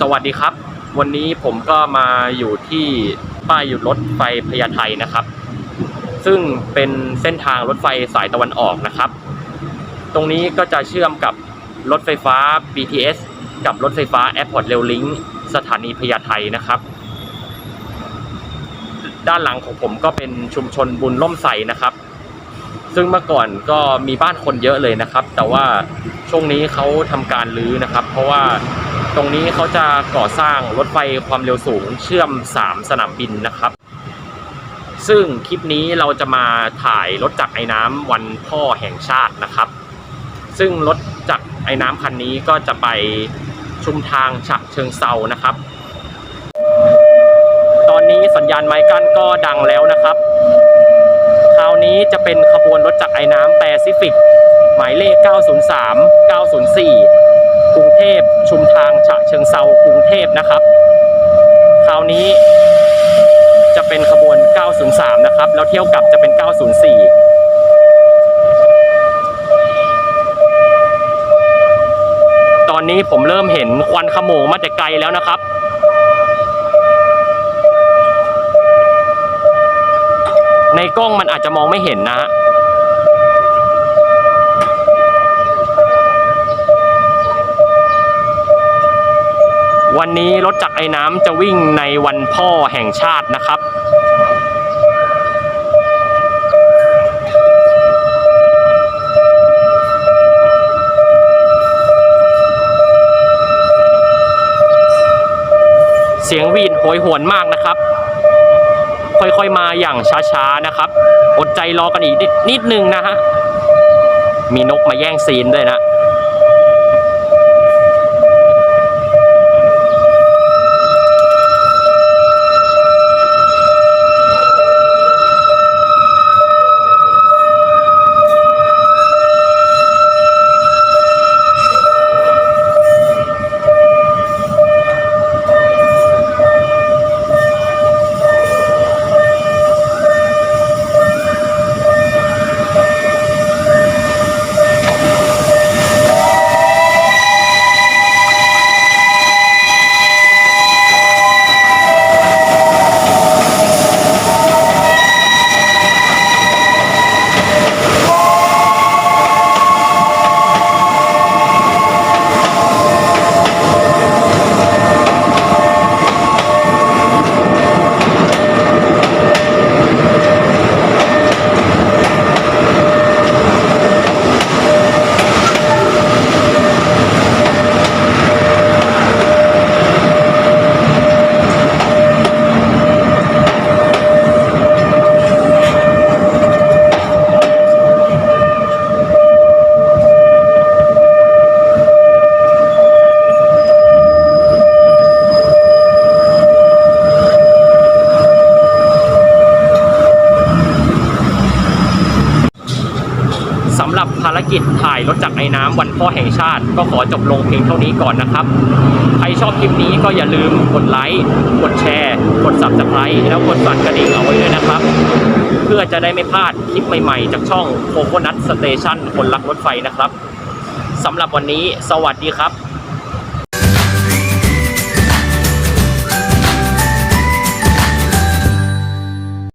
สวัสดีครับ วันนี้ผมก็มาอยู่ที่ป้ายหยุดรถไฟพญาไทนะครับ ซึ่งเป็นเส้นทางรถไฟสายตะวันออกนะครับ ตรงนี้ก็จะเชื่อมกับรถไฟฟ้า BTS กับรถไฟฟ้า Airport Rail Link สถานีพญาไทนะครับ ด้านหลังของผมก็เป็นชุมชนบุญล่มใสนะครับ ซึ่งเมื่อก่อนก็มีบ้านคนเยอะเลยนะครับ แต่ว่าช่วงนี้เขาทำการรื้อนะครับ เพราะว่า ตรงนี้เขาจะก่อสร้างรถไฟความเร็วสูงเชื่อม 3 สนามบินนะครับ ซึ่งคลิปนี้เราจะมาถ่ายรถจักรไอ้น้ำวันพ่อแห่งชาตินะครับ ซึ่งรถจักรไอ้น้ำคันนี้ก็จะไปชุมทางฉะเชิงเซานะครับ ตอนนี้สัญญาณไม้กั้นก็ดังแล้วนะครับ คราวนี้จะเป็นขบวนรถจักรไอ้น้ำแปซิฟิก หมายเลข 903 904 กรุงเทพชุมทางฉะ เชิงเซากรุงเทพนะครับ คราวนี้จะเป็นขบวน 903 นะครับ แล้วเที่ยวกลับจะเป็น 904ตอนนี้ผมเริ่มเห็นควันขโมงมาแต่ไกลแล้วนะครับ ในกล้องมันอาจจะมองไม่เห็นนะ วันนี้รถจักรไอ้น้ำจะวิ่งในวันพ่อแห่งชาตินะครับ เสียงวีดโหยหวนมากนะครับ ค่อยๆมาอย่างช้าๆนะครับ อดใจรอกันอีกนิดนิดนึงนะฮะ มีนกมาแย่งซีนด้วยนะารกิจถ่ายรถจักรไอ้น้ำวันพ่อแห่งชาติ ก็ขอจบลงเพียงเท่านี้ก่อนนะครับ ใครชอบคลิปนี้ก็อย่าลืมกดไลค์ กดแชร์ กด subscribe แล้วกดสั่นกระดิ่งเอาไว้ด้วยนะครับ เพื่อจะได้ไม่พลาดคลิปใหม่ๆ จากช่องโคโคนัทสเตชันคนรักรถไฟนะครับสำหรับวันนี้สวัสดีครับ